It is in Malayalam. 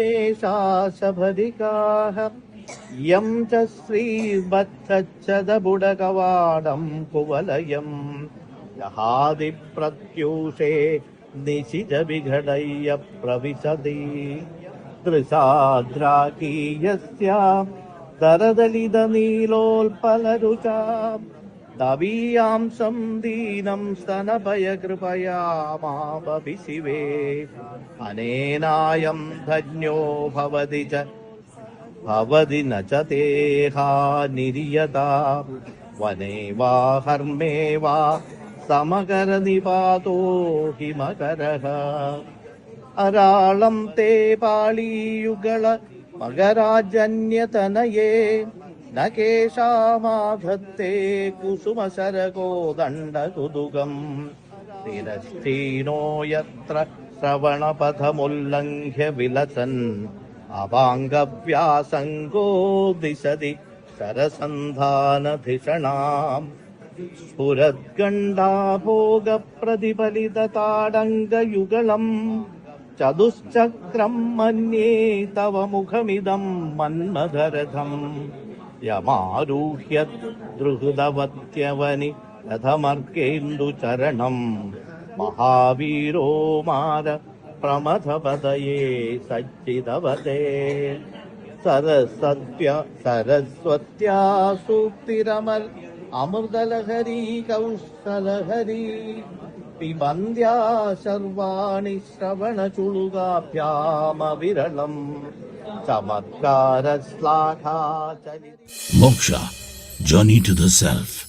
निशासभरिकाः यं च श्रीबद्धच्छदबुडगवाडम् कुवलयम् जहादिप्रत्यूषे निशिजविघटय्य प्रविशति दृशाद्राकी यस्यां तरदलितनीलोल्पलरुचा ദരദലിത നീലോൽപലരുചാം ദവീയാംസം ദീനം സ്തനഭയകൃപയാ മാപി ശിവേ അനേനായം ധന്യോ ഭവതി ച ഭവതി ന ച തേഹാ നിര്യത. വനേ വാ ഹർമേ വാ സമകര നിപാതോ ഹിമകരഃ അരാളം തേ പാളീയുഗള मगराजन्यतनये न केषामाभत्ते कुसुमशरगोदण्डगुदुगम् तिरस्थीनो यत्र श्रवणपथमुल्लङ्घ्य विलसन् अवाङ्गव्यासङ्गो दिशति सरसन्धानधिषणाम्। स्फुरद्गण्डाभोगप्रतिफलितताडङ्गयुगलम्। ചതുശ്ചക്രം മന്യേ തവ മുഖമിതം മന്മഥരഥം യമാരൂഹ്യ ദൃഹൃതവത്യവനി രഥമർക്കേന്ദുചരണം മഹാവീരോ മാര പ്രമഥപതയേ സച്ചിതവതേ സരസ്വത്യ സരസ്വത്യാ സൂക്തിരമൽ അമൃതലഹരി കൗശലഹരി. पिबन्द्या सर्वाणि श्रवणचुलुगाभ्यामविरलम् चमत्कारश्लाघाचरि moksha journey to the self